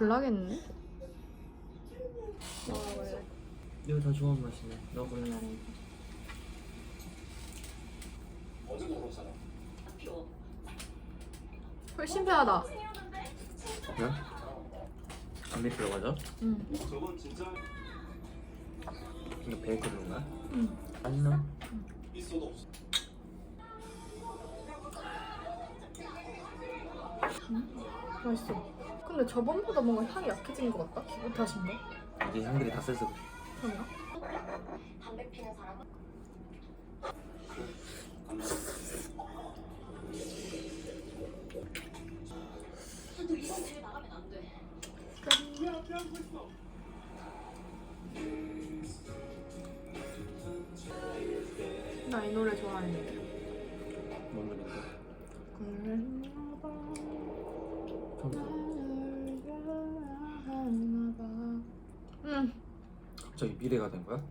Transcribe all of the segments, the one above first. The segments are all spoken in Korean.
불나겠네. 이거 다 좋아하는 맛이네. 너 그래. 훨씬 편하다. 그래? 안 미끄러 맞아? 응. 이거 베이컨 건가? 응. 아니나? 맛있어. 근데 저번보다 뭔가 향이 약해진 것 같다. 기분 탓인가? 이게 향들이 다 세서 그래. 그런가? 나이 노래 좋아하 갑자기 미래가 된 거야?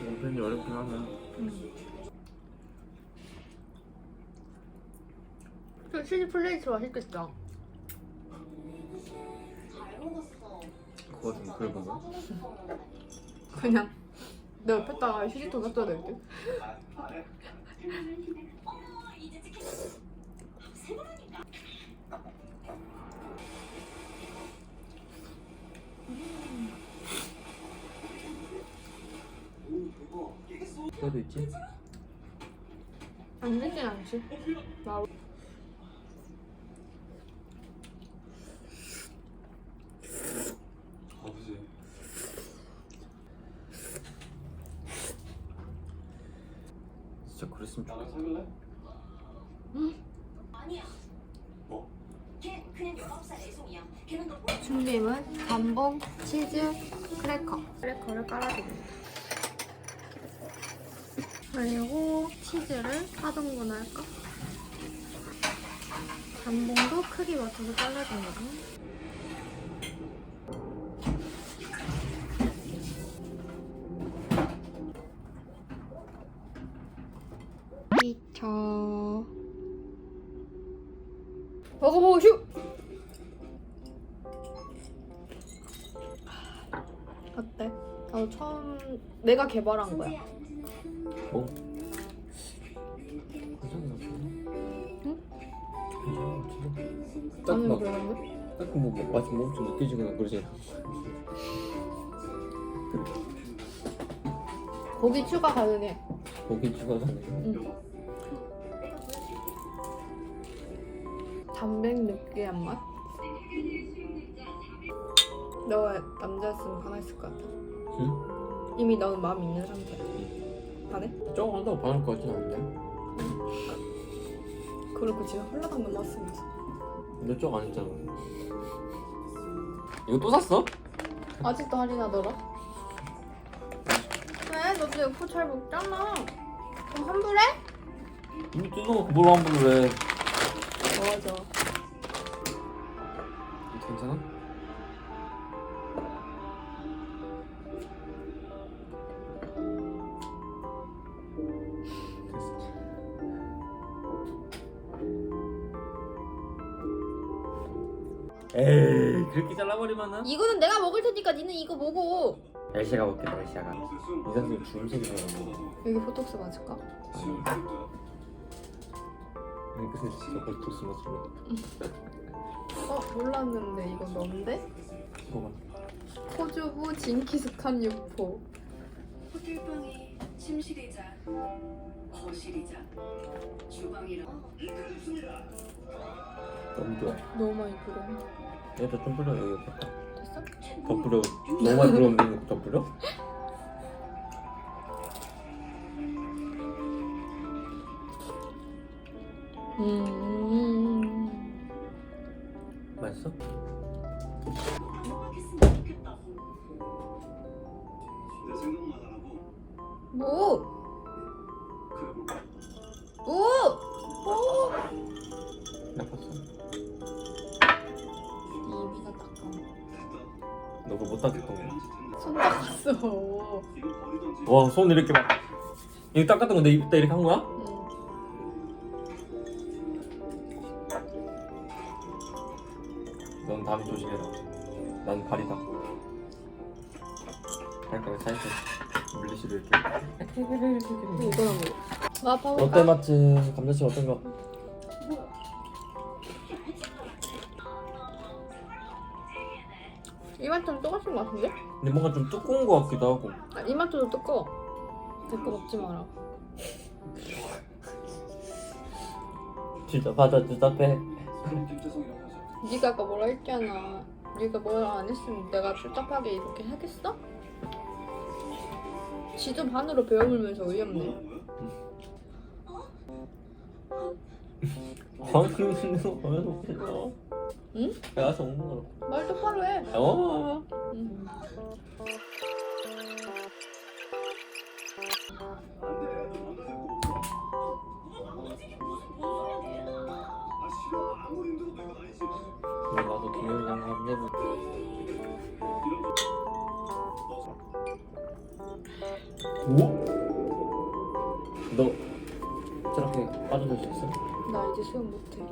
이건 편이 어렵긴 하네. 저 치즈 플레이트 맛있겠다. 그거 좀 그래 보고. 그냥 내 옆에다가 휴지통 갖다 댈게. 그래도 있지? 안 되진 않지. 나 아버지 진짜 그랬으면 좋겠다. 사귈래? 아니야. 뭐? 걔 그냥 19살 애송이야. 걔는 너 몰라. 준비물 감봉, 치즈, 크래커. 크래커를 깔아줍니다. 그리고 치즈를 4등분 할까? 감봉도 크기 맞춰서 잘라줍니다. 미쳐. 먹어보고 슈! 어때? 나도 처음 내가 개발한 거야. 같은데? 나는 딱막 그러는데? 딱뭐 맛이 뭐 엄청 느껴지거나 그러지. 고기 추가 가능해. 고기. 응. 담백 느끼한 맛? 너가 남자였으면 반했을 것 같아. 응? 이미 너는 마음이 있는 상태야. 반해? 조금 한다고 반할 것 같진 않은데? 그렇고 지금 홀라당 넘었으면서. 근데 쪽 아니잖아. 이거 또 샀어? 아직도 할인하더라? 왜? 너도 F 잘 먹잖아. 그럼 환불해? 이미 뜯어놓고 뭘 환불을 해. 맞아. 괜찮아? 잘라버리면은 이거는 내가 먹을 테니까 니는 이거 먹어. 날씨가 먹겠다 날씨가 이상님 주름색이라고 여기 보톡스 맞을까? 아니 근데 진짜 볼토스 맞추면 어 몰랐는데 이건 뭔데? 뭐가 호주부 징키스칸 육포. 호텔방이 침실이자 거실이자 주방이랑 너무 좋아 너무 많이 들어. 여 기다 좀 뿌려 여기 옆에다 됐어? 더 뿌려 너무 많이 이거 더 뿌려? 음. 맛있어? 와, 손 이렇게 막. 이거 닦았던 건데 이따 이렇게 한 거야? 넌 다리 조심해라. 난 발이다. 할까, 살짝 물리시도 이렇게. 이거랑 어때 맛집 감자칩 어떤 거? 이만큼 똑같은 거 같은데? 근데 뭔가 좀 두꺼운 거 같기도 하고. 아, 이 맛도 두꺼워. 내거 먹지 마라. 진짜. 김태성이라고 하죠. 네가 아까 뭐라 했잖아. 네가 뭐라 안 했으면 내가 출답하게 이렇게 하겠어? 지도 반으로 배워물면서 어이없네. 오는 거. 말 똑바로 해. 어. 응. 안 돼. 너 만나줄 거 없어. 아 싫어. 아무리 힘들어도 이건 아니지. 근데 나도 김영이랑 한번 해볼게. 이런 거. 오? 너 저렇게 빠져들 수 있어? 나 이제 수영 못해.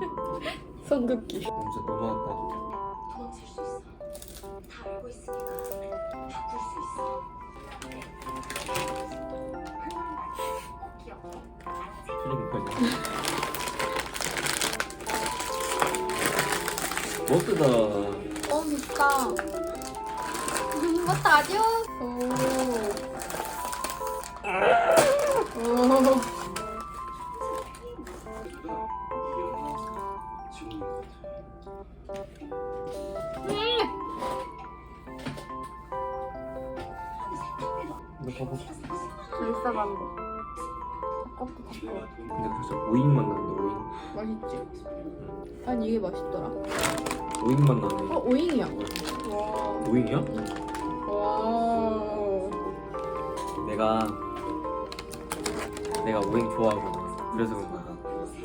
손 긋기. 진짜 너무한다. 도망칠 수 있어. 다 알고 있으니까 바꿀 수 있어. 꼭 기억해. 멋지다. 어. 맞다, 아디오. 오. 너 싸간 거. 아깝다, 내가 아까워. 돈 근데 그래서 오잉만 나는데 오잉. 맛있지? 아니, 이게 맛있더라. 오잉만 나네. 어, 오잉이야. 와. 오잉이야? 와. 내가 내가 오잉 좋아하고 그래서 그런 거야.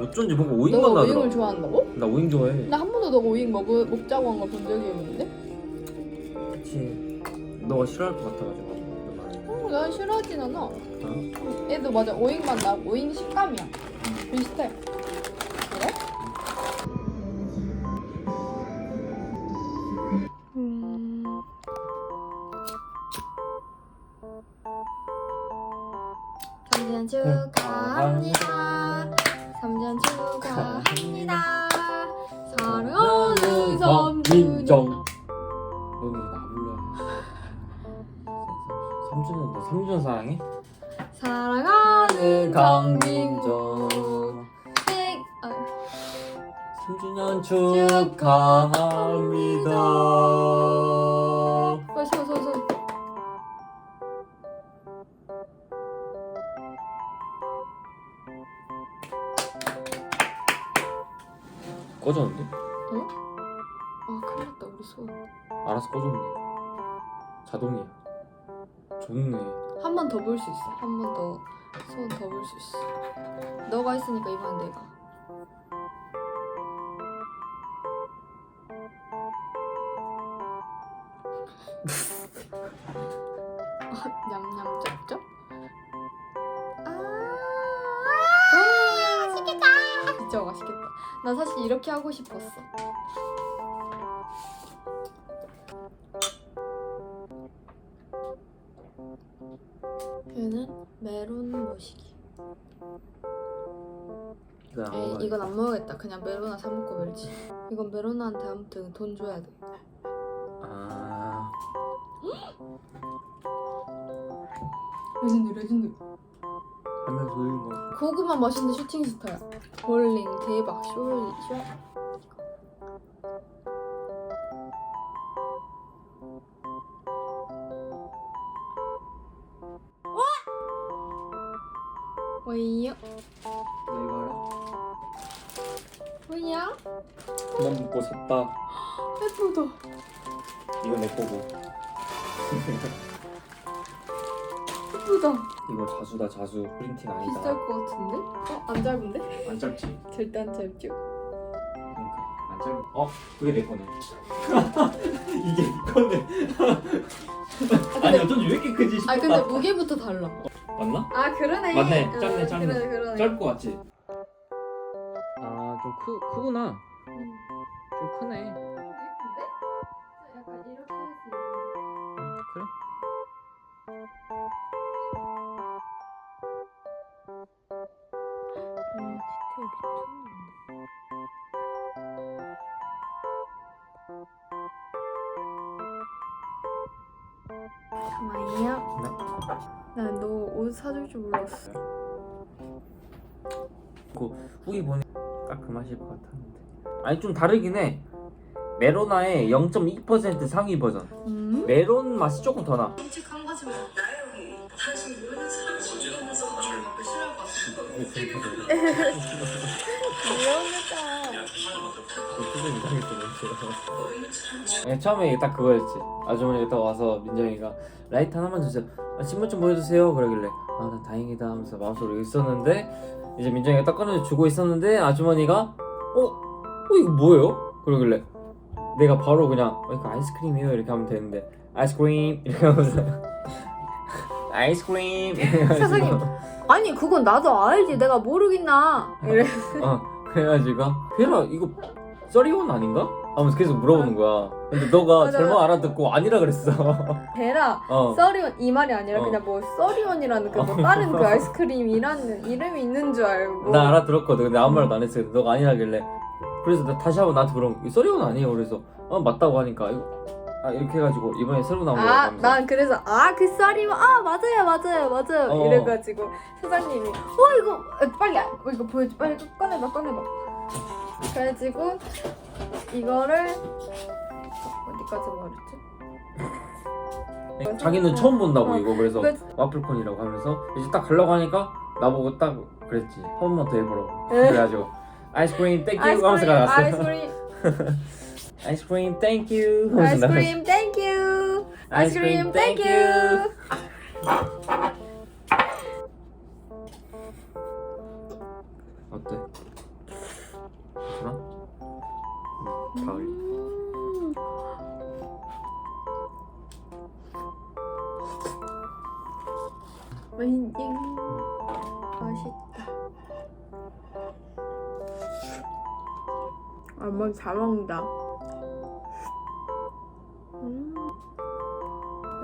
어쩐지 뭔가 오잉만 너가 나더라. 오잉을 좋아한다고? 나 오잉 좋아해. 나 한 번도 너가 오잉 먹, 먹자고 한거본 적이 없는데? 그치. 너가 싫어할 것 같아가지고. 어, 난 싫어하진 않아. 어? 얘도 맞아, 오잉만 나 오잉 식감이야. 비슷해. 그래? 음. 삼전 축하합니다. 삼전 축하합니다. 사랑하는 나 불러. 삼주년 너 삼주년 사랑해? 사랑하는 강민정. 생, 아, 3주년 축하합니다. 빨리 서, 서, 서. 꺼졌는데? 아, 큰일 났다, 우리 손. 알아서 꺼졌네. 자동이야. 좋네. 한 번 더 볼 수 있어. 한 번 더 손 더 볼 수 있어. 너가 있으니까 이번 내가. 아, 냠냠 쩝쩝. 아, 맛있겠다. 진짜 맛있겠다. 나 사실 이렇게 하고 싶었어. 얘는 메론 머시기. 이거 안 에이, 먹어. 이건 안 먹어야겠다. 그냥 메로나 사 먹고 말지. 이건 메로나한테 아무튼 돈 줘야 돼. 아. 레전드 레전드. 하면서 이거 뭐. 고구마 맛있는 슈팅 스타야. 볼링 대박 쇼리 쇼. 왜요? 이거 왜요? 알아? 그만 먹고 샀다. 예쁘다. 이거 내 거고. 예쁘다. 이거 자수다 자수. 프린팅 아니다. 비쌀 것 같은데? 어? 안 짧은데? 안 짧지? 절대 안 짧죠? 그러니까 안 짧. 어, 그게 내 거네. 이게 네 거네. 아니 어쩐지 왜 이렇게 크지 싶었다. 아 근데 무게부터 달라. 맞나? 아 그러네. 맞네. 어, 짧네, 짧네. 그러네 그러네. 짧을 것 같지? 아, 좀 크, 크구나. 음. 좀 크네. 예쁜데? 약간 이렇게 해서 응, 그래? 음, 디테일 미쳤는데. 잠깐만요. 난 너 옷 사줄 줄 몰랐어. 그 후기 보니 딱 그 맛일 것 같았는데. 아니 좀 다르긴 해. 메로나의 0.2% 상위 버전. 음? 메론 맛이 조금 더 나. 끔찍한 나영이 모르는 사람 네, 처음에 딱 그거였지. 아주머니가 딱 와서 민정이가 라이트 하나만 주세요. 아, 신분 좀 보여주세요. 그러길래 아, 난 다행이다 하면서 마음속으로 있었는데 이제 민정이가 딱 꺼내서 주고 있었는데 아주머니가 어? 어 이거 뭐예요? 그러길래 내가 바로 그냥 어, 이거 아이스크림이에요 이렇게 하면 되는데 아이스크림 이렇게 하면서 아이스크림 이래가지고 사장님. 아니 그건 나도 알지. 내가 모르겠나. 이래. 어 그래가지고 걔라 이거 써리온 아닌가? 하면서 계속 물어보는 거야. 근데 너가 맞아. 잘못 알아듣고 아니라 그랬어. 베라 어. 써리온 이 말이 아니라 어. 그냥 뭐 써리온이라는 그뭐 다른 그 아이스크림이라는 이름이 있는 줄 알고. 나 알아들었거든. 근데 아무 말도 안 했어. 근데 너가 아니라길래. 그래서 나 다시 한번 나한테 물어본 거야. 써리온 아니에요? 그래서 어 맞다고 하니까 이거 아 이렇게 해가지고 이번에 새로 나온 거라고 아, 난 그래서 아그 쌀이면 아 맞아요 맞아요 맞아요 어. 이래가지고 사장님이 어 이거 어, 빨리 아, 이거 보여줘 빨리 꺼내봐 꺼내봐 그래가지고 이거를 어디까지 말했지? 자기는 처음 본다고 어. 이거 그래서 그- 와플콘이라고 하면서 이제 딱 가려고 하니까 나보고 딱 그랬지 한 번만 더 해보라고 에? 그래가지고 아이스크림 땡큐 하면서 가갔어 아이스크림 아이스크림 땡큐. 아이스크림 땡큐 아이스크림 땡큐 어때? 괜찮아? 응, 다 어울려 음. 왠지 맛있다. 엄마 잘 먹는다.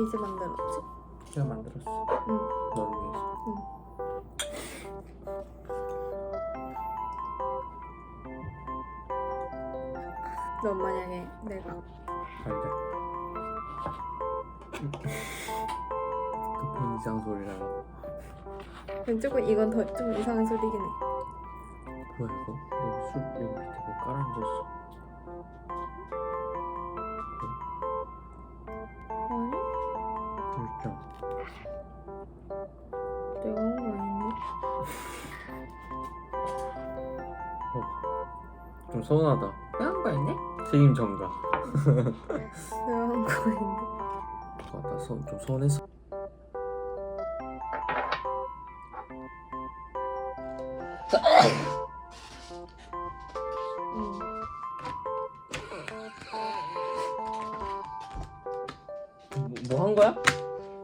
왜 이제 만들었지? 내가 만들었어 응. 너를 위해서 너 만약에 내가 안돼 급한 이상 소리라고 조금 이건 더 좀 이상한 소리긴 해. 뭐야 이거? 여기 술 여기 밑에 뭐 깔아앉았어 좀 서운하다 왜 한 거 있네? 책임 전가 내가 한거 아닌데? 아나 좀 서운했어 응. 뭐한 거야?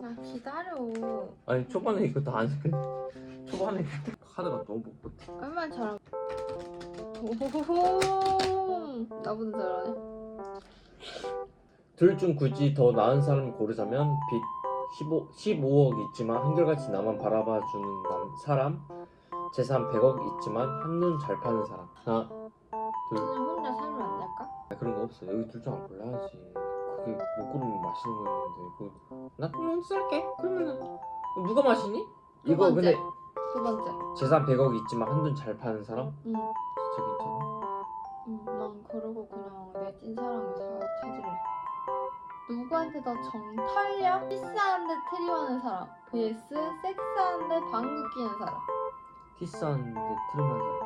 나 기다려. 아니 초반에 이거 다안 했 초반에 카드가 너무 못해 얼마나 잘하. 오호호호. 나보다 잘하네. 둘 중 굳이 더 나은 사람을 고르자면 빚 15, 15억 있지만 한결같이 나만 바라봐 주는 남, 사람 재산 100억 있지만 한눈 잘 파는 사람 하나 둘 그냥 혼자 살면 안 될까? 아, 그런 거 없어 여기 둘 중 안 골라야지 그게 못 고르면 마시는 거였는데 그거 나 먼저 살게 그러면은 그럼 누가 마시니? 두 이거 번째. 근데 두 번째. 재산 100억 있지만 한눈 잘 파는 사람? 응. 진짜 괜찮아? 응. 난 그러고 그냥 내 찐사랑을 사, 찾을래. 누구한테 더 정탈력? 키스하는데 트림하는 사람 vs 섹스하는데 방귀 끼는 사람. 키스하는데 트름한 사람